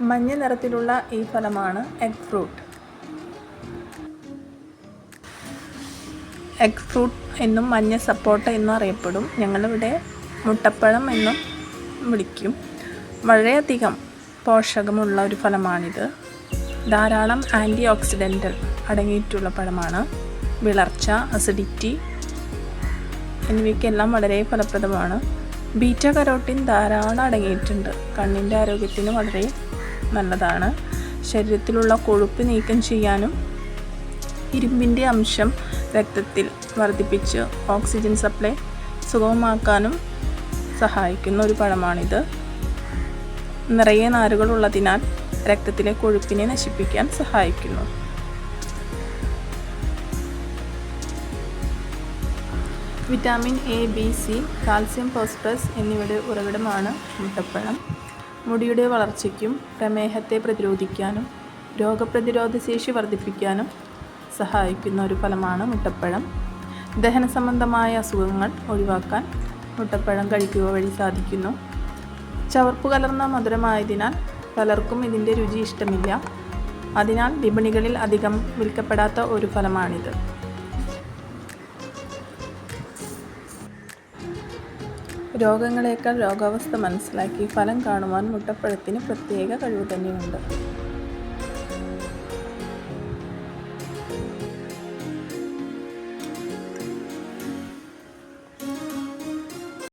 മഞ്ഞ നിറത്തിലുള്ള ഈ ഫലമാണ് എഗ് ഫ്രൂട്ട്. എഗ് ഫ്രൂട്ട് എന്നും മഞ്ഞ സപ്പോട്ട എന്നും അറിയപ്പെടും. ഞങ്ങളിവിടെ മുട്ടപ്പഴം എന്നും വിളിക്കും. വളരെയധികം പോഷകമുള്ള ഒരു ഫലമാണിത്. ധാരാളം ആന്റി ഓക്സിഡന്റൽ അടങ്ങിയിട്ടുള്ള പഴമാണ്. വിളർച്ച അസിഡിറ്റി എന്നിവയ്ക്കെല്ലാം വളരെ ഫലപ്രദമാണ്. ബീറ്റ കരോട്ടിൻ ധാരാളം അടങ്ങിയിട്ടുണ്ട്. കണ്ണിന്റെ ആരോഗ്യത്തിന് വളരെ നല്ലതാണ്. ശരീരത്തിലുള്ള കൊഴുപ്പ് നീക്കം ചെയ്യാനും ഇരുമ്പിന്റെ അംശം രക്തത്തിൽ വർദ്ധിപ്പിച്ച് ഓക്സിജൻ സപ്ലൈ സുഗമമാക്കാനും സഹായിക്കുന്ന ഒരു പഴമാണിത്. നിറയെ നാരുകളുള്ളതിനാൽ രക്തത്തിലെ കൊഴുപ്പിനെ നശിപ്പിക്കാൻ സഹായിക്കുന്നു. Vitamin A B C calcium phosphorus എന്നിവയുടെ ഉറവിടമാണ് മുട്ടപ്പഴം. മുടിയുടെ വളർച്ചയ്ക്കും പ്രമേഹത്തെ പ്രതിരോധിക്കാനും രോഗപ്രതിരോധ ശേഷി വർദ്ധിപ്പിക്കാനും സഹായിക്കുന്ന ഒരു ഫലമാണ് മുട്ടപ്പഴം. ദഹന സംബന്ധമായ അസുഖങ്ങൾ ഒഴിവാക്കാൻ മുട്ടപ്പഴം കഴിക്കുക വഴി സാധിക്കുന്നു. ചവർപ്പ് കലർന്ന മധുരമായതിനാൽ പലർക്കും ഇതിന്റെ രുചി ഇഷ്ടമില്ല. അതിനാൽ വിപണികളിൽ അധികം വിൽക്കപ്പെടാത്ത ഒരു ഫലമാണിത്. രോഗങ്ങളേക്കാൾ രോഗാവസ്ഥ മനസ്സിലാക്കി ഫലം കാണുവാൻ മുട്ടപ്പഴത്തിന് പ്രത്യേക കഴിവ് തന്നെയുണ്ട്.